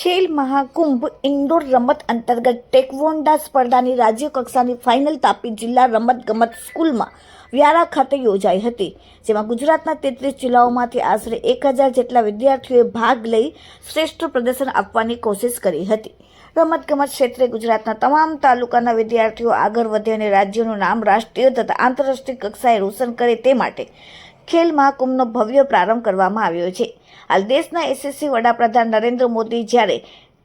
Khel Mahakumbh indoor રમત અંતર્ગત ટેકવોન્ડા સ્પર્ધાની રાજ્ય કક્ષાની ફાઇનલ તાપી જિલ્લા રમત ગમત સ્કૂલમાં વ્યારા ખાતે યોજાઈ હતી, જેમાં ગુજરાતના તેત્રીસ જિલ્લાઓમાંથી આશરે એક હજાર જેટલા વિદ્યાર્થીઓએ ભાગ લઈ શ્રેષ્ઠ પ્રદર્શન આપવાની કોશિશ કરી હતી. રમતગમત ક્ષેત્રે ગુજરાતના તમામ તાલુકાના વિદ્યાર્થીઓ આગળ વધે અને રાજ્યનું નામ રાષ્ટ્રીય તથા આંતરરાષ્ટ્રીય કક્ષાએ રોશન કરે તે માટે ખેલ મહાકુંભનો ભવ્ય પ્રારંભ કરવામાં આવ્યો છે. હાલ દેશના એસએસસી વડાપ્રધાન નરેન્દ્ર મોદી જ્યારે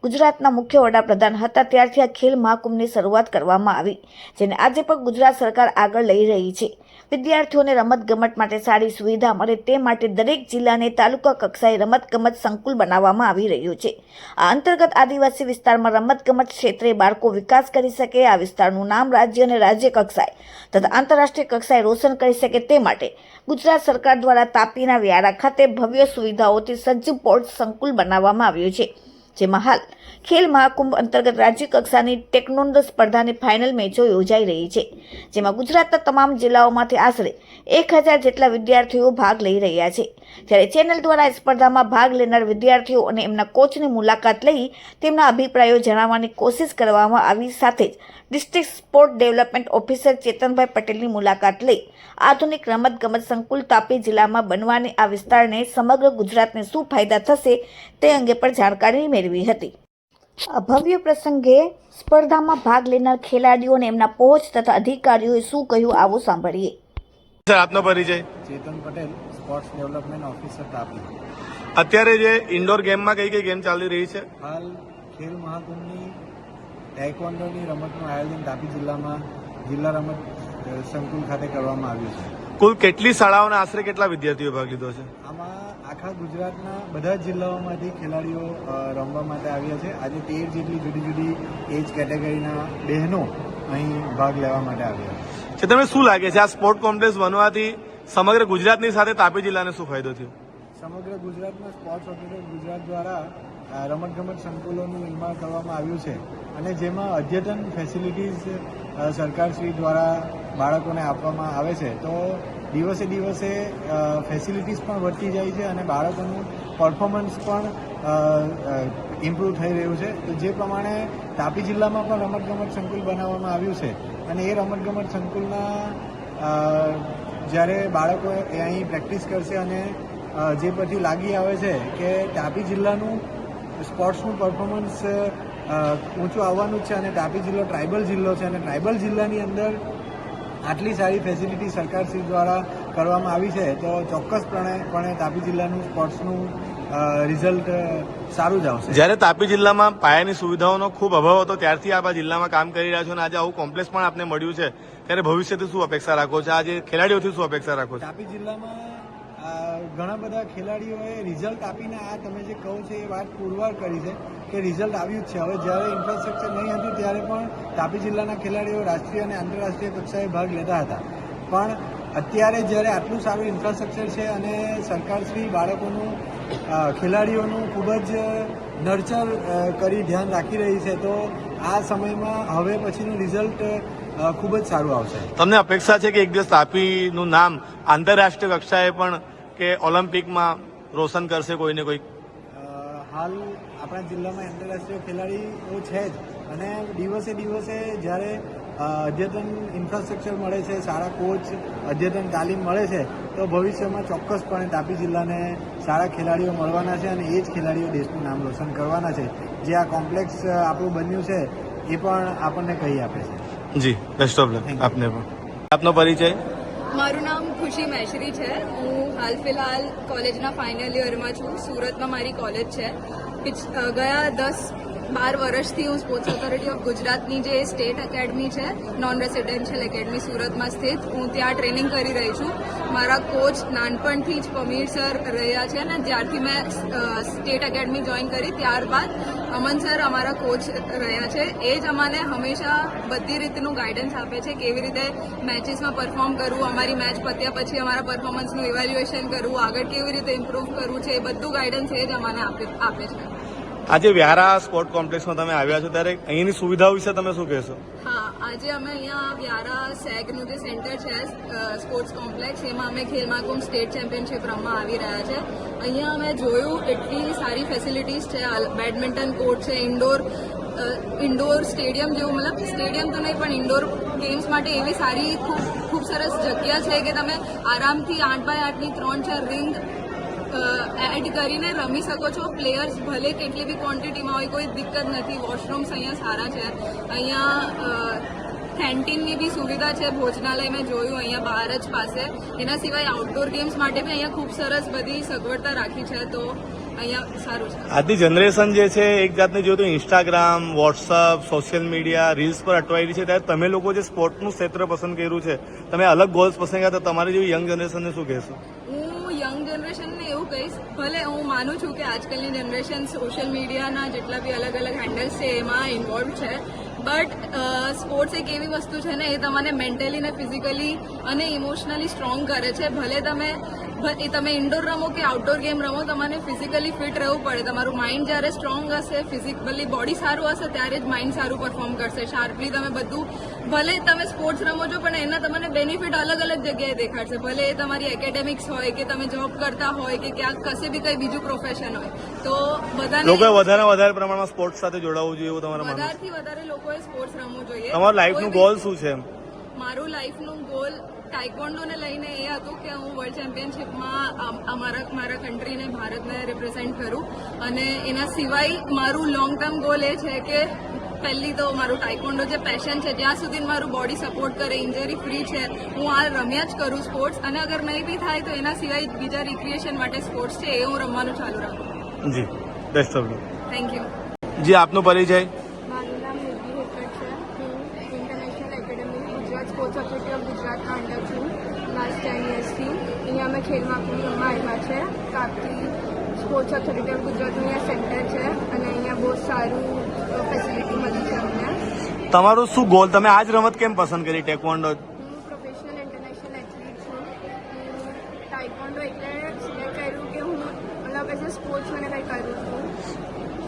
ગુજરાતના મુખ્ય વડાપ્રધાન હતા, ત્યારથી આ ખેલ મહાકુંભની શરૂઆત કરવામાં આવી, જેને આજે પણ ગુજરાત સરકાર આગળ લઈ રહી છે. વિદ્યાર્થીઓને રમતગમત માટે સારી સુવિધા મળે તે માટે દરેક જિલ્લાને તાલુકા કક્ષાએ રમતગમત સંકુલ બનાવવામાં આવી રહ્યું છે. આ અંતર્ગત આદિવાસી વિસ્તારમાં રમતગમત ક્ષેત્રે બાળકો વિકાસ કરી શકે, આ વિસ્તારનું નામ રાજ્ય અને રાજ્ય કક્ષાએ તથા આંતરરાષ્ટ્રીય કક્ષાએ રોશન કરી શકે તે માટે ગુજરાત સરકાર દ્વારા તાપીના વ્યારા ખાતે ભવ્ય સુવિધાઓથી સજ્જ પોર્ટ સંકુલ બનાવવામાં આવ્યું છે. જેમાં હાલ ખેલ મહાકુંભ અંતર્ગત રાજ્ય કક્ષાની ટેકનોન્ડો સ્પર્ધાની ફાઇનલ મેચો યોજાઈ રહી છે, જેમાં ગુજરાતના તમામ જિલ્લાઓમાંથી આશરે એક હજાર જેટલા વિદ્યાર્થીઓ ભાગ લઈ રહ્યા છે. જ્યારે ચેનલ દ્વારા સ્પર્ધામાં ભાગ લેનાર વિદ્યાર્થીઓ અને એમના કોચની મુલાકાત લઈ તેમના અભિપ્રાયો જણાવવાની કોશિશ કરવામાં આવી સાથે જ district sport development officer Chetanbhai પટેલની મુલાકાત લઈ આધુનિક રમતગમત સંકુલ તાપી જિલ્લામાં બનવાની આ વિસ્તારને સમગ્ર ગુજરાતને શું ફાયદા થશે તે અંગે પણ જાણકારી મેળવી હતી. આ ભવ્ય પ્રસંગે સ્પર્ધામાં ભાગ લેનાર ખેલાડીઓને એમના કોચ તથા અધિકારીઓએ શું કહ્યું આવો સાંભળીએ. સર આપનો પરિચય? Chetan Patel sports development officer Tapi. અત્યારે જે ઇન્ડોર ગેમમાં કઈ કઈ ગેમ ચાલી રહી છે? હાલ ખેલ મહાકુંભની ટાઇકોન્ડોની રમતનું આયોજન તાપી જિલ્લામાં જિલ્લા રમત સંકુલ ખાતે કરવામાં આવ્યું છે. કુલ કેટલી શાળાઓના આશરે કેટલા વિદ્યાર્થીઓ ભાગ લીધો છે? આમાં આખા ગુજરાતના બધા જિલ્લાઓમાંથી ખેલાડીઓ રમવા માટે આવ્યા છે. આજે તેર જેટલી જુદી જુદી એજ કેટેગરીના બહેનો અહીં ભાગ લેવા માટે આવ્યા છે. તમને શું લાગે છે? આ સ્પોર્ટ કોમ્પ્લેક્સ બનવાથી સમગ્ર ગુજરાતની સાથે તાપી જિલ્લાને શું ફાયદો થયો? સમગ્ર ગુજરાતમાં સ્પોર્ટ્સ ઓથોરિટી ગુજરાત દ્વારા રમતગમત સંકુલોનું નિર્માણ કરવામાં આવ્યું છે અને જેમાં અદ્યતન ફેસિલિટીઝ સરકારશ્રી દ્વારા બાળકોને આપવામાં આવે છે. તો દિવસે દિવસે ફેસિલિટીઝ પણ વધતી જાય છે અને બાળકોનું પરફોર્મન્સ પણ ઇમ્પ્રૂવ થઈ રહ્યું છે. તો જે પ્રમાણે તાપી જિલ્લામાં પણ રમતગમત સંકુલ બનાવવામાં આવ્યું છે અને એ રમતગમત સંકુલના જ્યારે બાળકો અહીં પ્રેક્ટિસ કરશે અને જે પછી લાગી આવે છે કે તાપી જિલ્લાનું સ્પોર્ટ્સનું પરફોર્મન્સ ઊંચું આવવાનું છે અને તાપી જિલ્લો ટ્રાઇબલ જિલ્લો છે અને ટ્રાઇબલ જિલ્લાની અંદર આટલી સારી ફેસિલિટી સરકારશ્રી દ્વારા કરવામાં આવી છે તો ચોક્કસપણે પણ તાપી જિલ્લાનું સ્પોર્ટ્સનું રિઝલ્ટ સારું જ આવશે. જ્યારે તાપી જિલ્લામાં પાયાની સુવિધાઓનો ખૂબ અભાવ હતો ત્યારથી આપ આ જિલ્લામાં કામ કરી રહ્યા છો અને આજે આવું કોમ્પ્લેક્સ પણ આપને મળ્યું છે. ત્યારે ભવિષ્યથી શું અપેક્ષા રાખો છો? આજે ખેલાડીઓથી શું અપેક્ષા રાખો છો? તાપી જિલ્લામાં ઘણા બધા ખેલાડીઓએ રિઝલ્ટ આપીને આ તમે જે કહો છો એ વાત પુરવાર કરી છે કે રિઝલ્ટ આવ્યું જ છે. હવે જ્યારે ઇન્ફ્રાસ્ટ્રક્ચર નહીં હતું ત્યારે પણ તાપી જિલ્લાના ખેલાડીઓ રાષ્ટ્રીય અને આંતરરાષ્ટ્રીય કક્ષાએ ભાગ લેતા હતા. પણ અત્યારે જ્યારે આટલું સારું ઇન્ફ્રાસ્ટ્રક્ચર છે અને સરકારશ્રી બાળકોનું ખેલાડીઓનું ખૂબ જ નર્ચર કરી ધ્યાન રાખી રહી છે, તો આ સમયમાં હવે પછીનું રિઝલ્ટ ખૂબ જ સારું આવશે. તમને અપેક્ષા છે કે એક દિવસ તાપીનું નામ આંતરરાષ્ટ્રીય કક્ષાએ પણ કે ઓલિમ્પિકમાં રોશન કરશે કોઈને કોઈ? હાલ આપણા જિલ્લામાં આંતરરાષ્ટ્રીય ખેલાડીઓ છે જ. અને દિવસે દિવસે જ્યારે અદ્યતન ઇન્ફ્રાસ્ટ્રક્ચર મળે છે સારા કોચ અદ્યતન તાલીમ મળે છે તો ભવિષ્યમાં ચોક્કસપણે તાપી જિલ્લાને સારા ખેલાડીઓ મળવાના છે અને એ જ ખેલાડીઓ દેશનું નામ રોશન કરવાના છે. જે આ કોમ્પ્લેક્સ આપણું બન્યું છે એ પણ આપણને કહી આપે છે. જી બેસ્ટ ઓફ લક આપને પણ. આપનો પરિચય? મારું નામ ખુશી મૈશ્રી છે. હું હાલ ફિલહાલ કોલેજના ફાઇનલ યરમાં છું. સુરતમાં મારી કોલેજ છે. ગયા દસ બાર વર્ષથી હું સ્પોર્ટ્સ ઓથોરિટી ઓફ ગુજરાતની જે સ્ટેટ એકેડમી છે નોન રેસિડેન્શિયલ એકેડમી સુરતમાં સ્થિત, હું ત્યાં ટ્રેનિંગ કરી રહી છું. મારા કોચ નાનપણથી જ પમીર સર રહ્યા છે અને જ્યારથી મેં સ્ટેટ એકેડમી જોઈન કરી, ત્યારબાદ અમન સર અમારા કોચ રહ્યા છે. એ જ અમને હંમેશા બધી રીતનું ગાઈડન્સ આપે છે કેવી રીતે મેચીસમાં પરફોર્મ કરવું, અમારી મેચ પત્યા પછી અમારા પરફોર્મન્સનું ઇવેલ્યુએશન કરવું, આગળ કેવી રીતે ઇમ્પ્રૂવ કરવું છે, એ બધું ગાઈડન્સ એ જ અમને આપે છે. આજે વ્યારા સ્પોર્ટ કોમ્પ્લેક્સમાં તમે આવ્યા છો, ત્યારે અહીંની સુવિધાઓ વિશે તમે શું કહેશો? હા, આજે અમે અહીંયા વ્યારા સેગનું જે સેન્ટર છે સ્પોર્ટ્સ કોમ્પ્લેક્સ એમાં અમે ખેલ મહાકુંભ સ્ટેટ ચેમ્પિયનશિપ રમવા આવી રહ્યા છે. અહીંયા અમે જોયું એટલી સારી ફેસિલિટીઝ છે બેડમિન્ટન કોર્ટ છે ઇન્ડોર ઇન્ડોર સ્ટેડિયમ જેવું, મતલબ સ્ટેડિયમ તો નહીં, પણ ઇન્ડોર ગેમ્સ માટે એવી સારી ખૂબ ખૂબ સરસ જગ્યા છે કે તમે આરામથી આઠ બાય આઠની ત્રણ ચાર રિંગ એડ કરીને રમી શકો છો. પ્લેયર્સ ભલે કેટલી બી ક્વોન્ટિટીમાં હોય, કોઈ દિક્કત નથી. વોશરૂમ્સ અહીંયા સારા છે. અહીંયા કેન્ટીનની બી સુવિધા છે. ભોજનાલય મેં જોયું અહીંયા બહાર જ પાસે. એના સિવાય આઉટડોર ગેમ્સ માટે બી અહીંયા ખૂબ સરસ બધી સગવડતા રાખી છે. તો અહીંયા સારું છે. આજની જનરેશન જે છે, એક જાતને જો તો Instagram WhatsApp social media reels પર અટવાયેલી છે. ત્યારે તમે લોકો જે સ્પોર્ટનું ક્ષેત્ર પસંદ કર્યું છે, તમે અલગ ગોલ્સ પસંદ કર્યા, તો તમારી જેવી યંગ જનરેશનને શું કહેશો હું યંગ જનરેશનને એવું કહીશ ભલે હું માનું છું કે આજકાલની જનરેશન સોશિયલ મીડિયાના જેટલા બી અલગ અલગ હેન્ડલ્સ છે, એમાં ઇન્વોલ્વ છે. બટ સ્પોર્ટ્સ એક એવી વસ્તુ છે ને, એ તમને મેન્ટલી ને ફિઝિકલી અને ઇમોશનલી સ્ટ્રોંગ કરે છે. ભલે તમે એ તમે ઇન્ડોર રમો કે આઉટડોર ગેમ રમો તમારે ફિઝિકલી ફિટ રહેવું પડે. તમારું માઇન્ડ જ્યારે સ્ટ્રોંગ હશે ફિઝિકલી બોડી સારું હશે ત્યારે જ માઇન્ડ સારું પરફોર્મ કરશે. શાર્પલી તમે બધું ભલે તમે સ્પોર્ટ્સ રમો છો પણ એના તમને બેનિફિટ અલગ અલગ જગ્યાએ દેખાડશે. ભલે એ તમારી એકેડેમિક્સ હોય કે તમે જોબ કરતા હોય કે ક્યાંક કશે બી કંઈ બીજું પ્રોફેશન હોય. તો બધાને લોકોએ વધારે વધારે પ્રમાણમાં સ્પોર્ટ્સ સાથે જોડાવું જોઈએ એવું તમારા વધારેથી વધારે લોકોએ સ્પોર્ટ્સ રમવું જોઈએ. તમારું લાઈફનું ગોલ શું છે મારું લાઈફનું ગોલ ટાઇકોન્ડોને લઈને એ હતું કે હું વર્લ્ડ ચેમ્પિયનશિપમાં અમ- અમારા મારા કન્ટ્રીને ભારતને રિપ્રેઝેન્ટ કરું. અને એના સિવાય મારું લોંગ ટર્મ ગોલ એ છે કે પહેલી તો મારું ટાઇકોન્ડો જે પેશન છે જ્યાં સુધી મારું બોડી સપોર્ટ કરે ઇન્જરી ફ્રી છે હું આ રમ્યા જ કરું સ્પોર્ટ્સ અને અગર નહીં બી થાય તો એના સિવાય બીજા રિક્રિએશન માટે સ્પોર્ટ્સ છે એ હું રમવાનું ચાલુ રાખું. જી બેસ્ટ ઓફ થેન્ક યુ જી આપનો પરિચય મારું નામ નિધિ હેકર છે હું international academy Gujarat sports authority of ગુજરાતના અંડર છું લાસ્ટ ટેન યર્સથી અહીંયા અમે આવ્યા છે. તાપી સ્પોર્ટ્સ ઓથોરિટી ઓફ ગુજરાતનું અહીંયા સેન્ટર છે અને અહીંયા બહુ સારું ફેસિલિટી મળી છે અમને. તમારું શું ગોલ તમે આ જ રમત કેમ પસંદ કરી? ટેકવોન્ડો હું પ્રોફેશનલ ઇન્ટરનેશનલ એથ્લીટ છું. હું ટાઇકોન્ડો એટલે સિલેક્ટ કર્યું કે હું મતલબ એઝ અ સ્પોર્ટ્સ મને કંઈ કરું છું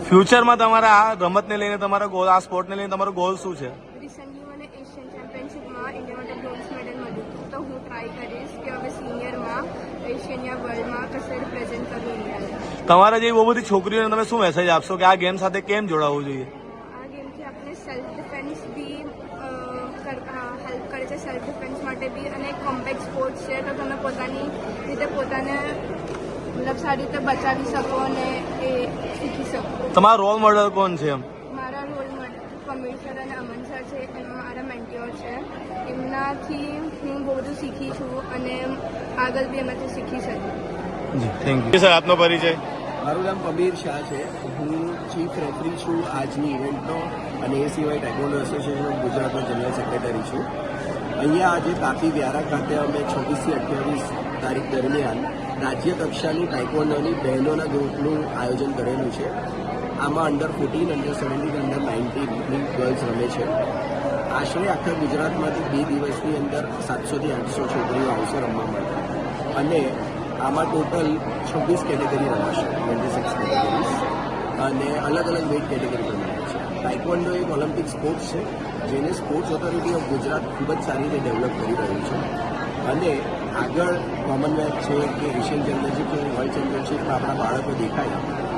ફ્યુચરમાં તમારા આ રમતને લઈને તમારા ગોલ આ સ્પોર્ટને લઈને તમારો ગોલ શું છે? રિસેન્ટલી મને એશિયન ચેમ્પિયનશિપમાં ઇન્ડિયા માટે બ્રોન્ઝ મેડલ મળ્યું તો હું ટ્રાય કરીશ કે હવે સિનિયરમાં એશિયન વર્લ્ડમાં કશે રિપ્રેઝેન્ટ કરું ઇન્ડિયાને તમારા જેવી બહુ બધી છોકરીઓને તમે શું મેસેજ આપશો કે આ ગેમ સાથે કેમ જોડાવવું જોઈએ? આ ગેમથી આપણે સેલ્ફ ડિફેન્સ બી હેલ્પ કરે છે સેલ્ફ ડિફેન્સ માટે બી અને કોમ્પેક્ટ સ્પોર્ટ્સ છે તો તમે પોતાની રીતે પોતાને મતલબ સારી રીતે બચાવી શકો અને એ શીખી શકો. તમારો રોલ મોડલ કોણ છે એમ મારા રોલ મોડલ કમિલ સર અને અમન સર છે એમાં મારા મેન્ટ્યોર છે એમનાથી હું બહુ બધું શીખી છું અને આગળ બી એમાંથી શીખી શકું. થેન્ક યુ સર આપનો પરિચય? મારું નામ કબીર શાહ છે. હું ચીફ રેફરી છું આજની ઇવેન્ટનો અને એ સિવાય ટેકનોલોજી એસોસિએશન ઓફ ગુજરાતનો જનરલ સેક્રેટરી છું. અહીંયા આજે તાપી વ્યારા ખાતે અમે છવ્વીસથી અઠ્યાવીસ તારીખ દરમિયાન રાજ્ય કક્ષાની ટાઇકોન્ડોની બહેનોના ગ્રુપનું આયોજન કરેલું છે. આમાં under fourteen under seventeen under nineteen girls રમે છે. આશરે આખા ગુજરાતમાંથી બે દિવસની અંદર સાતસોથી આઠસો છોકરીઓ આવશે રમવા માટે. અને આમાં ટોટલ છવ્વીસ કેટેગરી રમાશે ટ્વેન્ટી સિક્સ કેટેગરીઝ અને અલગ અલગ વેઇટ કેટેગરી રમાશે છે. ટાઇકવોન્ડો એક ઓલિમ્પિક સ્પોર્ટ્સ છે, જેને સ્પોર્ટ્સ ઓથોરિટી ઓફ ગુજરાત ખૂબ જ સારી રીતે ડેવલપ કરી રહ્યું છે. અને આગળ કોમનવેલ્થ છે, કે એશિયન ચેમ્પિયનશિપ કે વર્લ્ડ ચેમ્પિયનશિપમાં આપણા બાળકો દેખાય.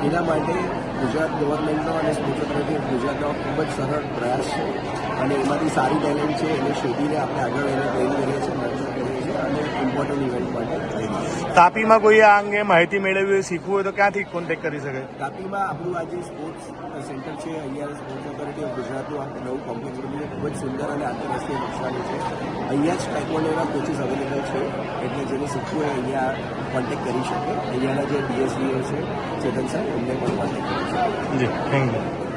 એના માટે ગુજરાત ગવર્મેન્ટનો અને સ્પોર્ટ્સ ઓથોરિટી ગુજરાતનો ખૂબ જ સરળ પ્રયાસ છે અને એમાંથી સારી ટેલેન્ટ છે એને શોધીને આપણે આગળ એને ટ્રેન કરીએ છીએ અને ઇમ્પોર્ટન્ટ ઇવેન્ટ માટે તાપીમાં કોઈ આ અંગે માહિતી મેળવવી હોય શીખવું હોય તો ક્યાંથી કોન્ટેક્ટ કરી શકે? તાપીમાં આપણું આ જે સ્પોર્ટ્સ સેન્ટર છે અહીંયા સ્પોર્ટ્સ ઓથોરિટી ઓફ ગુજરાતનું આ નવું કોમ્પ્લેક્સ બન્યું ખૂબ જ સુંદર અને આંતરરાષ્ટ્રીય કક્ષાનું છે. અહીંયા જ ટાઇકોન્ડોના કોચિસ અવેલેબલ છે એટલે જેને શીખવું હોય અહીંયા કોન્ટેક્ટ કરી શકે. અહીંયાના જે ડીએસડીઓ છે ચેતન સાહેબ એમને પણ કોન્ટેક્ટ કરી શકે. જી થેન્ક યુ